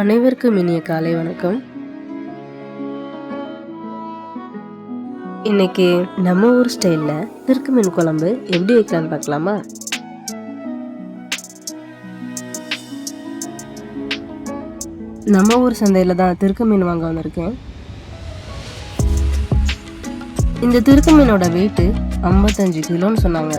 அனைவருக்கும் இனிய காலை வணக்கம். இன்னைக்கு நம்ம ஊர் ஸ்டைலில் திருக்கு மீன் குழம்பு எப்படி வைக்கலாம்னு பார்க்கலாமா? நம்ம ஊர் சந்தையில் தான் திருக்கு மீன் வாங்க வந்திருக்கேன். இந்த திருக்கு மீனோட வெயிட்டு ஐம்பத்தஞ்சு கிலோன்னு சொன்னாங்க.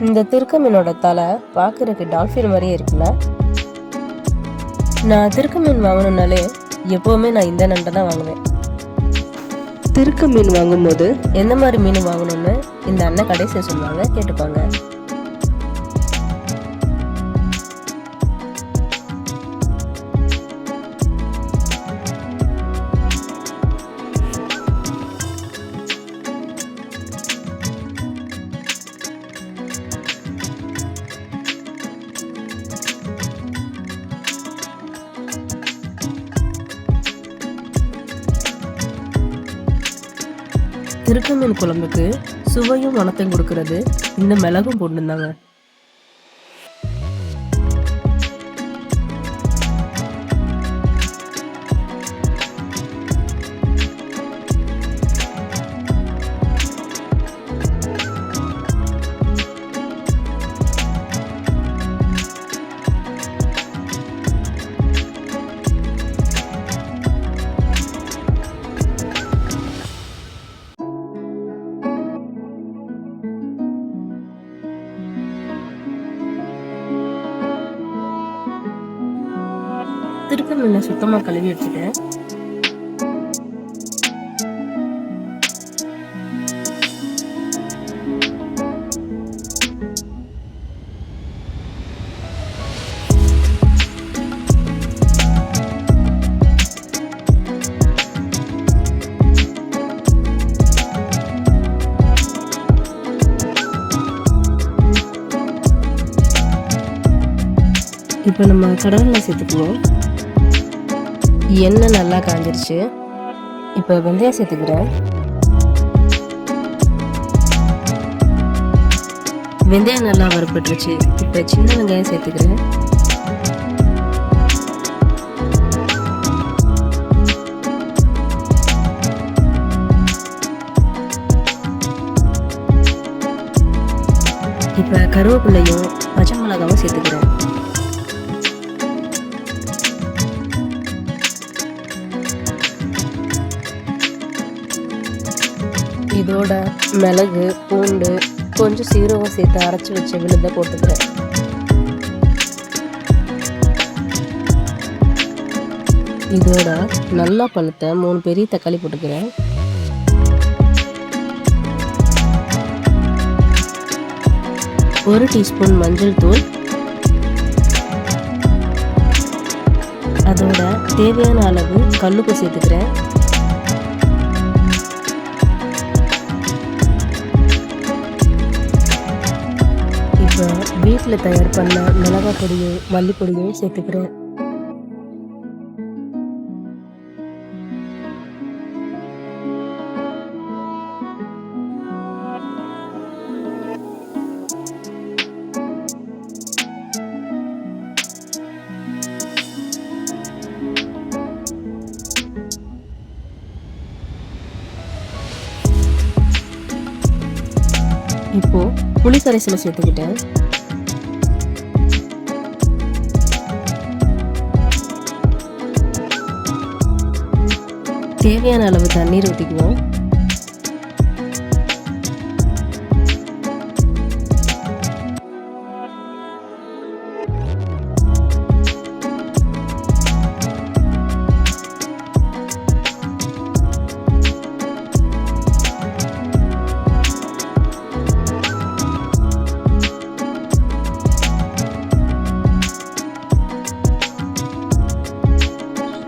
இந்த திருக்க மீனோட தலை பார்க்கறதுக்கு டால்ஃபின் மாதிரியே இருக்குல்ல? நான் திருக்க மீன் வாங்கணும்னாலே எப்போவுமே நான் இந்த நண்டை தான் வாங்குவேன். திருக்க மீன் வாங்கும்போது எந்த மாதிரி மீன் வாங்கணும்னு இந்த அண்ணன் கடைசியாக சொல்லுவாங்க கேட்டுப்பாங்க திருக்கமீன் குழம்புக்கு சுவையும் மனத்தையும் கொடுக்கறது. இந்த மிளகும் போட்டுருந்தாங்க. சுத்தமாக கழுவி எடுத்துட்டேன் இப்போ நம்ம கடலில் சேர்த்துக்குவோம். எண்ணெய் நல்லா காஞ்சிருச்சு. இப்போ வெந்தயம் சேர்த்துக்கிறேன். வெந்தயம் நல்லா வறுப்பட்டுருச்சு இப்போ சின்ன வெங்காயம் சேர்த்துக்கிறேன். இப்போ கருவேப்பிலையும் பச்சை மிளகாவும் சேர்த்துக்கிறேன். இதோட மிளகு பூண்டு கொஞ்சம் சீரகம் சேர்த்து அரைச்சி வச்ச விழுதை போட்டுக்கிறேன். இதோட நல்லா பழுத்த மூணு பெரிய தக்காளி போட்டுக்கிறேன். ஒரு டீஸ்பூன் மஞ்சள் தூள். அதோட தேவையான அளவு கல்லுப்பு சேர்த்துக்கிறேன். வீட்டில் தயார் பண்ண மிளகாய் பொடியும் மல்லிப்பொடியும் சேர்த்துக்கிறேன். இப்போ புளி கரைசலை சேர்த்துக்கிட்டேன். தேவையான அளவு தண்ணீர் ஊற்றிக்குவோம்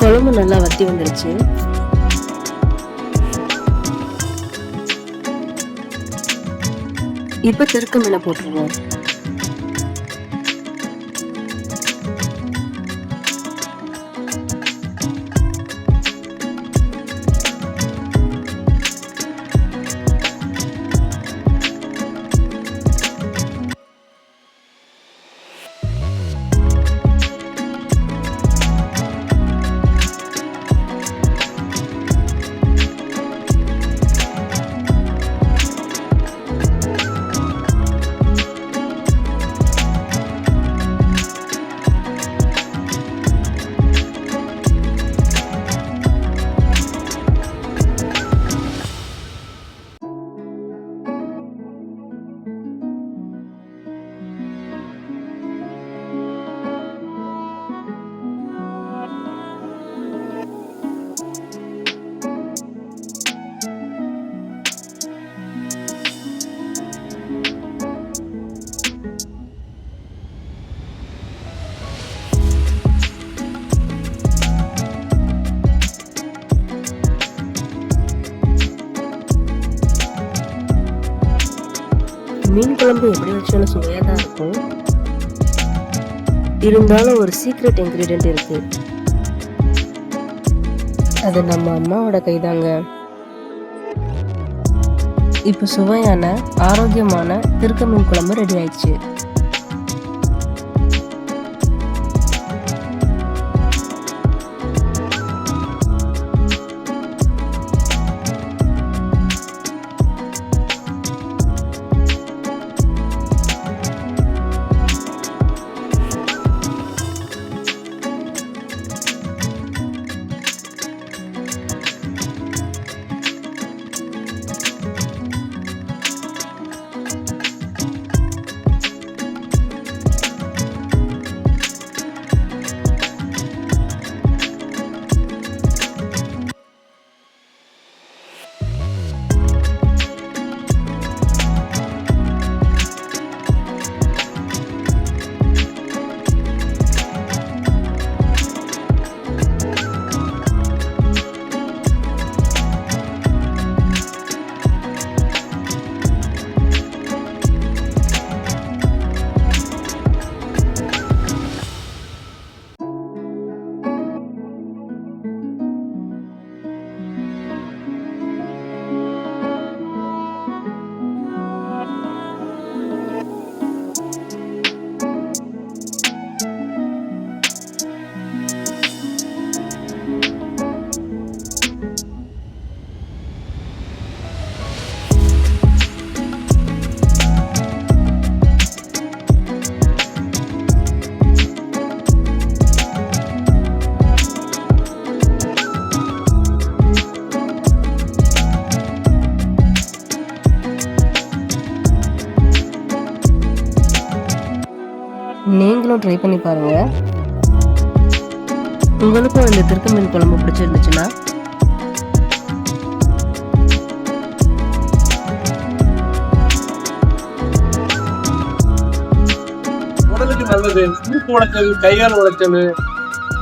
குழம்பு நல்லா வத்தி வந்துருச்சு. இப்போ திருக்க மீனை போட்டுருவோம். மீன் குழம்பு எப்படி வச்சாலும் சுவையாக தான் இருக்கும். இருந்தாலும் ஒரு சீக்ரெட் இன்க்ரீடியன்ட் இருக்கு. அது நம்ம அம்மாவோட கைதாங்க. இப்போ சுவையான ஆரோக்கியமான திருக்க மீன் குழம்பு ரெடி ஆயிடுச்சு. நீங்களும் ட்ரை பண்ணி பாருங்கள் உங்களுக்கும் இந்த திருக்க மீன் குழம்பு பிடிச்சிருந்துச்சுன்னா நல்லது மூக்கு உடைச்சல் கையால் உடைச்சல்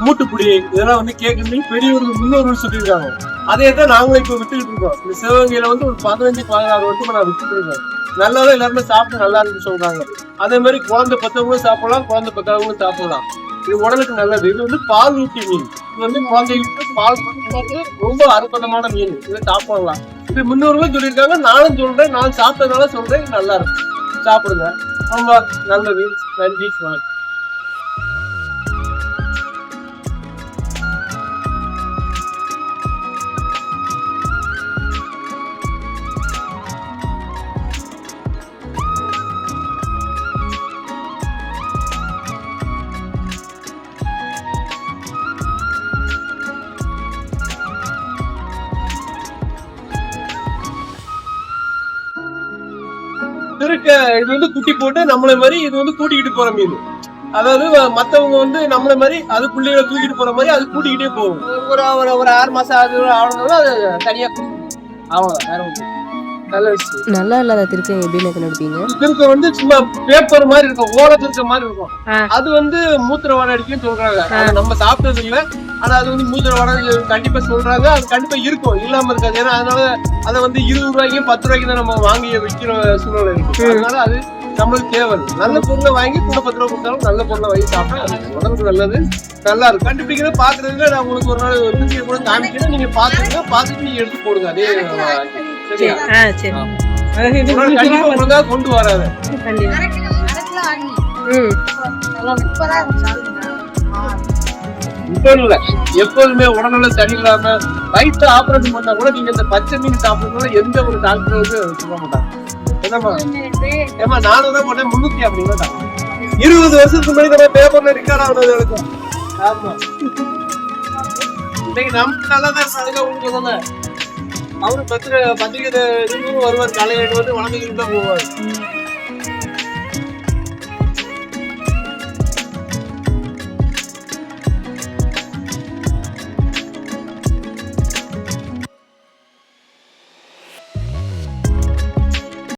மூட்டுப்புடி இதெல்லாம் வந்து கேட்கறது பெரியவர்கள் முன்னோர்கள் சொல்லியிருக்காங்க. அதே தான் நாங்களும் இப்போ விட்டுக்கிட்டு இருக்கோம். இந்த சிவகங்கையில வந்து ஒரு பதினஞ்சு பதினாறு வருஷமா நான் விட்டுட்டு இருக்கேன் நல்லாதான் எல்லாருமே சாப்பிட்டு நல்லா இருக்குன்னு சொல்றாங்க. அதே மாதிரி குழந்தை பத்தவங்களும் சாப்பிடலாம் குழந்தை பத்தவங்களும் சாப்பிடலாம். இது உடலுக்கு நல்லது. இது வந்து பால் ஊட்டி மீன். இது வந்து குழந்தைகளுக்கு பால் ரொம்ப அற்புதமான மீன். இதை சாப்பிடலாம். இது முன்னோர்களும் சொல்லியிருக்காங்க. நானும் சொல்றேன். நான் சாப்பிட்டதுனால சொல்றேன். நல்லா இருக்கும். சாப்பிடுங்க. ரொம்ப நல்லது நன்றி. வணக்கம். இது வந்து குட்டி போட்டு நம்மளை மாதிரி இது வந்து கூட்டிக்கிட்டு போற மீன். அதாவது மத்தவங்க வந்து நம்மள மாதிரி அது புள்ளைகளை தூக்கிட்டு போற மாதிரி அது கூட்டிக்கிட்டே போகும். ஒரு ஒரு ஒரு ஆறு மாசம் அது ஆகணும்னா அது தனியா கூட்டிட்டு வேற ஒண்ணும் நல்ல இல்லாத திருக்க எப்படின்னு கண்டுபிடிப்பீங்க? திருக்க வந்து சும்மா பேப்பர் மாதிரி இருக்கும் ஓலை திருக்க மாதிரி இருக்கும். அது வந்து மூத்திர வாடை அடிக்குன்னு சொல்றாங்க. நம்ம சாப்பிட்டது இல்ல. ஆனா அது வந்து மூத்திர வாடை கண்டிப்பா சொல்றாங்க. அது கண்டிப்பா இருக்கும். இல்லாம இருக்காது. ஏன்னா அதனால அதை வந்து இருபது ரூபாய்க்கும் பத்து ரூபாய்க்கு தான் நம்ம வாங்கி விற்கிற சூழ்நிலை இருக்கு. அதனால அது நம்மளுக்கு தேவை. நல்ல பொருளை வாங்கி கூட பத்து ரூபா கொடுத்தாலும் நல்ல பொருளை வாங்கி சாப்பிட்டா அது உடம்புக்கு நல்லது. நல்லா இருக்கும். கண்டுபிடிக்கிறது பாக்குறதுல நான் உங்களுக்கு ஒரு நாள் வீடியோ கூட காமிக்கிறேன். நீங்க பாத்துங்க பார்த்துட்டு நீங்க எடுத்து போடுங்க. அதே சரியா ஆ சரி. கொண்டு வராது. ம். இப்போ இல்ல எப்போதுமே உடல்நல சரியில்லாம வயிற்று ஆபரேஷன் பண்ணா கூட நீங்க இந்த பச்சை மீன் சாப்பிடணும் எந்த ஒரு டாக்டர் வந்து சொல்ல மாட்டாங்க. ஏமா நானும் தான் போட்டேன். முன்னூத்தி அப்படிங்க இருபது வருஷத்துக்கு முன்னாடி பேப்பர்ல ரெக்கார்ட் ஆனது இருக்கும் ஆமா. இன்னைக்கு நமக்கு நல்லா தான் இருக்காங்க உங்களுக்கு தானே? அவரு பத்திரிகை பத்திரிகை வருவார். காலையில வந்து வளர்ந்துக்கிட்டு தான் போவார்.